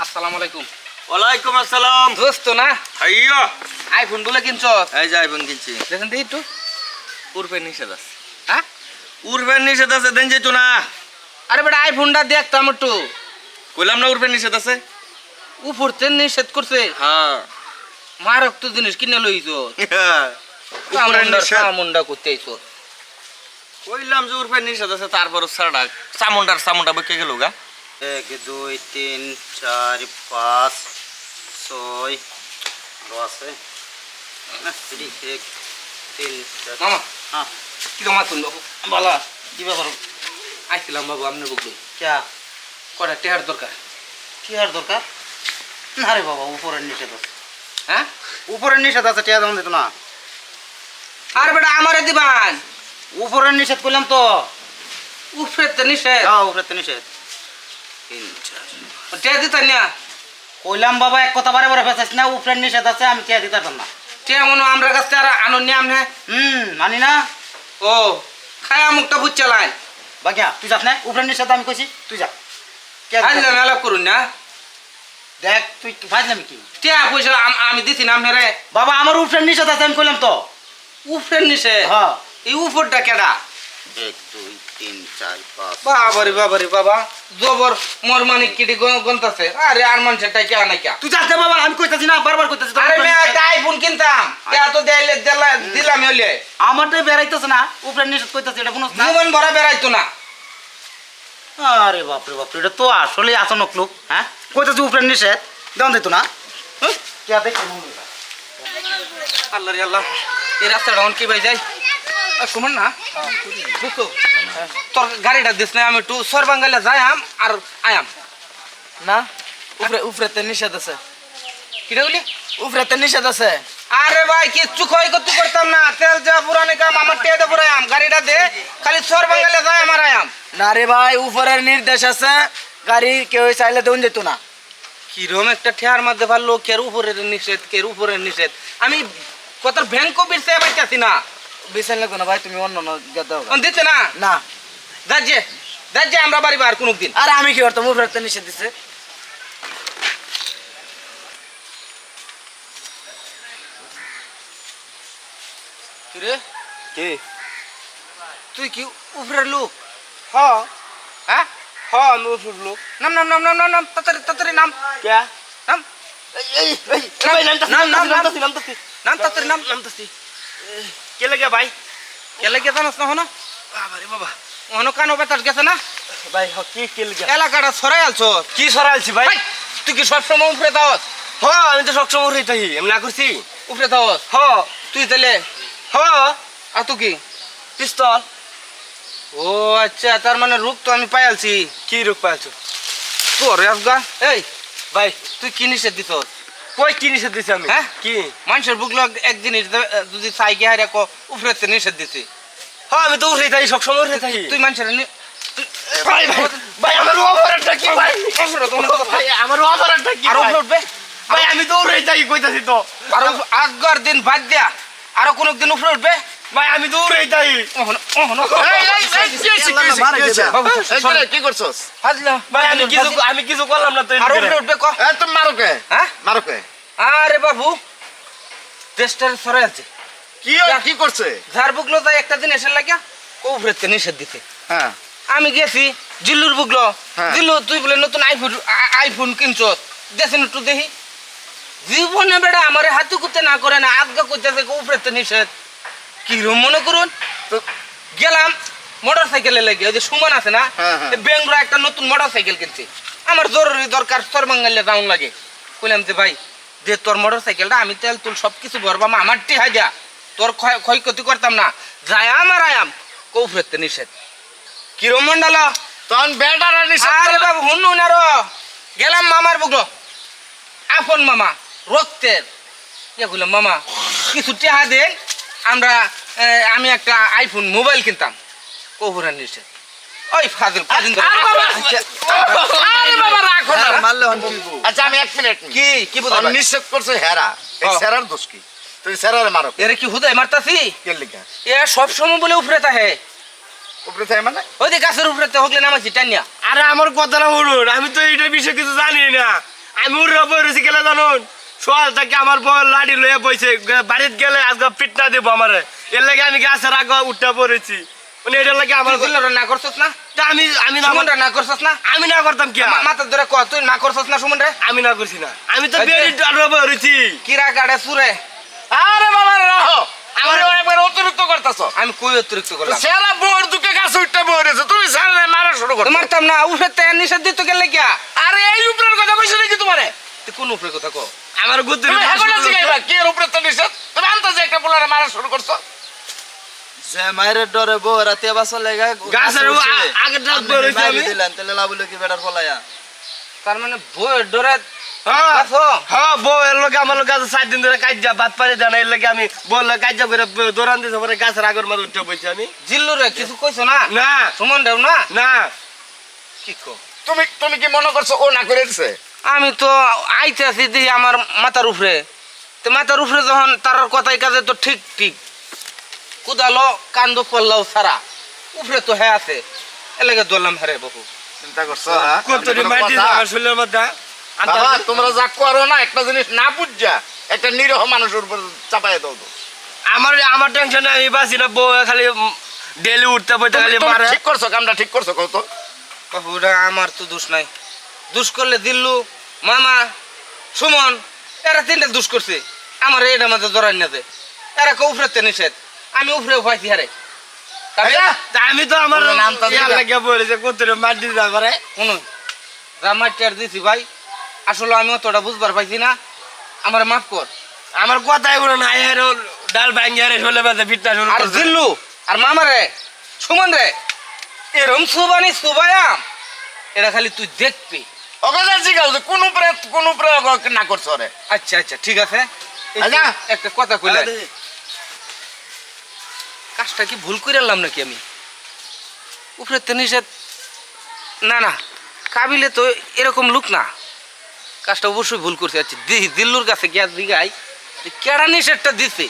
আসসালামু আলাইকুম। ওয়ালাইকুম আসসালাম। দোস্ত না? আইয়া। আইফোন বলে কিনছ? এই যে আইফোন কিনছি। দেখেন দেখি একটু। উর্ফের নিষেধ আছে। হ্যাঁ? উর্ফের নিষেধ আছে দেন যেত না। আরে বেটা আইফোনটা দেখতাম একটু কইলাম না উর্ফের নিষেধ আছে? উপরতে নিষেধ করছে। হ্যাঁ। মারক তো জিনিস কিনে লইছ। উপরের নিষেধ। মুন্ডা করতে আইছো। কইলাম যে উর্ফের নিষেধ আছে তারপর সারা চামুন্ডার চামুন্ডা বকে গেল গা। এক দুই তিন চার পাঁচ ছয় আছে? এক তিন চার মামা হ্যাঁ। কি তোমার তুমি বাবু বালা ব্যাপার? আইছিলাম বাবু আপনি বুকলি ক্যা কটা টেহার দরকার? আর দরকার? না রে বাবা উপরের নিষেধ আছে। হ্যাঁ? উপরের নিষেধ আছে টিয়া দাম দিত না। আর বেটা আমারে দিবান। উপরের নিষেধ করলাম তো। উপরে তো নিষেধ। হ্যাঁ উপরের তো নিষেধ। তিন চার না কইলাম বাবা এক কথা বারে বারে ফেসাইস না উপরের নিষেধ আছে আমি টিয়া দিতে পারতাম না মনে আমরা কাছে আর আনন্দ আমনে হুম মানি না। ও খায়া মুখটা বুঝছালাই বাকিয়া তুই যাস না উপরের নিষেধ আমি কইছি তুই যা। টিয়া আইলাম আলাপ করুন না। দেখ তুই ফাইজলামি কি? পয়সা আম- আমি দিছি না আপনারে বাবা আমার উপরের নিষেধ আছে আমি কইলাম তো। উপরের নিষেধ? হ্যাঁ। এই উপরটা কেডা? এক দুই তিন চার পাঁচ। বাবারে বাবারে বাবা। জবর মোর মানে কিটি গন্তাছে। আরে আর মানুষের টাকা না কিয়া তুই বাবা আমি কইতাছি না বারবার কইতাছি আরে মে একটা আইফোন কিনতাম। টেহা তো দেইলে দিলাম হইলে? আমার তো বেড়াইতেছে না উপরে নিষেধ কইতাছি এটা কোনো জীবন ভরা বেড়াইতো না। আরে বাপরে বাপরে এটা তো আসলে আচানক লোক হ্যাঁ? কইতাছি উপরে নিষেধ দেন দিত না? কে দেখে হয়? আল্লাহ রে আল্লাহ এই রাস্তাটা অন কি ভাই যাই সুমন না? তোর গাড়িটা দিস না আমি একটু সরবাঙ্গালে যাই আম আর আয়াম না? উপরে উপরেতে নিষেধ আছে। কিটা বলি? উপরেতে নিষেধ আছে। আরে ভাই কিচ্ছু ক্ষয় করতে করতাম না। তেল যা পুরানি কাম আমার টেয়ে পুরাই আম। গাড়িটা দে খালি সরবাঙ্গালে যাই আমার আয়াম না রে ভাই উপরের নির্দেশ আছে গাড়ি কেউ চাইলে দেউন যেত না। কিরম একটা ঠেয়ার মধ্যে ভালো কের উপরের নিষেধ কের উপরের নিষেধ? আমি কত ব্যাংক বিরসে পাইতাছি না। বিশাল লাগতো না ভাই তুমি অন্য অন্য দাও দিতে না? না। যাচ্ছে যাচ্ছে আমরা বাড়ি বার কোনো দিন আরে আমি কি করতাম? উপরেতে নিষেধ দিছে। কিরে? কি? তুই কি উপরের লোক? হ্যাঁ হ্যাঁ? হ্যাঁ আমি উপরের লোক। নাম নাম নাম নাম নাম নাম তাড়াতাড়ি তাড়াতাড়ি নাম। কে? নাম। এই এই নাম, নাম, নামতাছি নামতাছি নাম তাড়াতাড়ি নাম নামতাছি কে লাগে ভাই? কেলে কে জানাস না হনো? বাবা হনো কানো বেতাস গেছে না? ভাই হ কি কে লাগে এলাকাটা ছড়াই আলছো? কি সরাইছি ভাই? ভাই, তুই কি সবসময় উপরে দাওস হ্যাঁ আমি তো সবসময় উঠে থাকি আমি না করছি। উপরে দাওস হ্যাঁ তুই তাহলে? হ্যাঁ আর তুই কি? পিস্তল। ও আচ্ছা তার মানে রূপ তো আমি পাইলছি কি রোগ পাইছো তোর আফগা এই ভাই। তুই কি নিষেধ দিছ কই কি নিষেধ দিছি আমি? হ্যাঁ? কি? মানুষের বুক লগ এক জিনিস যদি চাই গিয়ে হারে কো উপরে নিষেধ দিছি। হ্যাঁ আমি তো উঠে থাকি সবসময় উঠে থাকি। তুই মানুষের ভাই ভাই ভাই আমার অপরাধটা কি ভাই? ভাই আমার অপরাধটা কি আরও উঠবে? ভাই আমি তো উঠে থাকি কইতাছি তো। আর আগর দিন বাদ দিয়া আর কোনো দিন উপরে উঠবে? ভাই আমি তো উঠে থাকি ওহনো। ওহনো কি করছস? ভাই আমি কিছু আমি কিছু করলাম না তো আরও উপরে উঠবে ক। এ তুমি মারো হ্যাঁ? মারো আরে বাবু দেশটার সরে আছে। কি করছে? তাই একটা দিন এসে লাগিয়া নিষেধ দিতে হ্যাঁ। আমি গেছি জিল্লুর বুকলো। হ্যাঁ। জিল্লু তুই বলে নতুন আইফোন আইফোন কিনছ। দেশেন একটু দেখি। জীবনে বেড়া আমার হাতে করতে না করে না আজ্ঞা করতেছে উপরে তো নিষেধ। কিরম মনে করুন? তো গেলাম মোটর সাইকেলে লেগে ওই যে সুমন আছে না হ্যাঁ, হ্যাঁ। একটা নতুন মোটর সাইকেল কিনছে। আমার জরুরি দরকার সরবাঙ্গালে যাওন লাগে। কইলাম যে ভাই যে তোর মোটর সাইকেলটা আমি তেল তুল সব কিছু ভরবাম আমার টিহা দিয়া তোর ক্ষয়ক্ষতি করতাম না। আমার আয়াম কৌফেরতে নিষেধ। কিরম মন্ডল? তখন বেটার আরে বাবু আরও গেলাম মামার বুকলো আপন মামা রক্তের। ইয়ে কইলাম মামা কিছু টেহা দেন আমরা আমি একটা আইফোন মোবাইল কিনতাম। কৌফুরের নিষেধ ওই ফাজিল ফাজিল। আরে বাবা রাখো না। মারলে হন কি? আচ্ছা আমি এক মিনিট কি কি বুঝা তখন নিষেধ করছে হেরা। এই হ্যাঁ। সেরার দোষ কি? তুই সেরারে মারো। এরে কি হুদায় মারতাছি? কে লিখা এ সব সময় বলে উপরে তাহে উপরে থাকে মানে? ওই যে গাছের উপরে তে হকলে নামাইছি টানিয়া আরে আমার কথাটা বলুন আমি তো এইটা বিষয়ে কিছু জানি না। আমি উড়ে বইরেছি গেলে জানুন? সোয়াল থেকে আমার বউ লাড়ি লয়ে বইছে বাড়িতে গেলে আজকে পিটনা দিব আমারে। এর লাগে আমি গাছের আগে উঠতে পড়েছি। মানে এটার লাগে আমার তুই দিল্লুরে না করছস না? আমি আমি সুমন রে না করছস না? আমি না করতাম কি মা- মাথার ধরে ক তুই না করছস না সুমন রে আমি না করছি না। আমি তো যে- বেরি ডালরে বইরেছি কিরা গাড়ে সুরে? আরে বাবা রাহো। আমার একবার অতিরিক্ত করতেছো। আমি কই অতিরিক্ত করলাম? সেরা বউর দুকে গাছ উঠতে বইরেছে তুমি স্যারের মারা শুরু করছ। মারতাম না তেল নিষেধ দিত গেলে কিয়া আরে? এই উপরের কথা কইছো নাকি তোমারে? তুই কোন উপরে কথা কো আমার গুদ্দুরি তুমি হেগোটা জিগাইবা কি এর উপরে তো নিষেধ তুমি আন্তাজে একটা পোলারে মারা শুরু করছ। যে মায়ের ডরে বউ রাতে বাসা লেগা গাছের উ- আ- আগের ডাল বইরেছি আমি। দিলেন? তাহলে লাভ হলো কি বেটার ফলাইয়া তার মানে বইয়ের ডরে হ্যাঁ হ্যাঁ বউ এর আমার দিন ধরে কাজা ভাত এর আমি বল কাজা করে দৌড়ান দিতে পরে গাছের আগের মাঝে উঠে বইছি আমি। জিল্লু রে কিছু কইছো না? না। সুমন রেও না? না। কি কো? তুমি তুমি কি মনে করছ ও না করে দিছে আমি তো আইতে আছি দেখি আমার মাথার উপরে। তো মাথার উপরে যখন তার কথাই কাজে তো ঠিক ঠিক। কুদালো কান্দ পড়লাও সারা। উপরে তো হ্যাঁ আছে। এলাকা দোলাম হারে বহু। চিন্তা করছ হ্যাঁ? তোমরা যা করো না একটা জিনিস না বুঝছা একটা নিরহ মানুষের উপর চাপাই দাও তো। আমার আমার টেনশনে আমি বাঁচি না বউ খালি ডেলি উঠতে বইতে খালি ঠিক করছ কামটা ঠিক করছ কত আমার তো দোষ নাই। দোষ করলে দিল্লু মামা সুমন এরা তিনটা দুষ করছে। আমার এটা মাঝে ধরাই না এরা কেউ উপরে নিষেধ। আমি উপরে হয়েছি হারে। আমি তো আমার নামটা বলেছে কত দিতে পারে? শুনুন দিছি ভাই আসলে আমি অতটা বুঝবার পাইছি না। আমার মাফ কর। আমার কথাই বলে না এর ডাল ভাঙ্গি আরে চলে বেঁধে পিঠটা শুরু আর। জিল্লু আর মামা রে সুমন রে এরম সুবানি সুবায়াম। এটা খালি তুই দেখবি। কোন কোন না করছ রে আচ্ছা আচ্ছা ঠিক আছে। আচ্ছা। একটা কথা কইলে। কাজটা কি ভুল করে নাকি আমি? উপরে তো নিষেধ। না না কাবিলে তো এরকম লোক না। কাজটা অবশ্যই ভুল করছে। আচ্ছা দিল্লুর কাছে গিয়া দিঘাই কেডা নিষেধটা দিছে?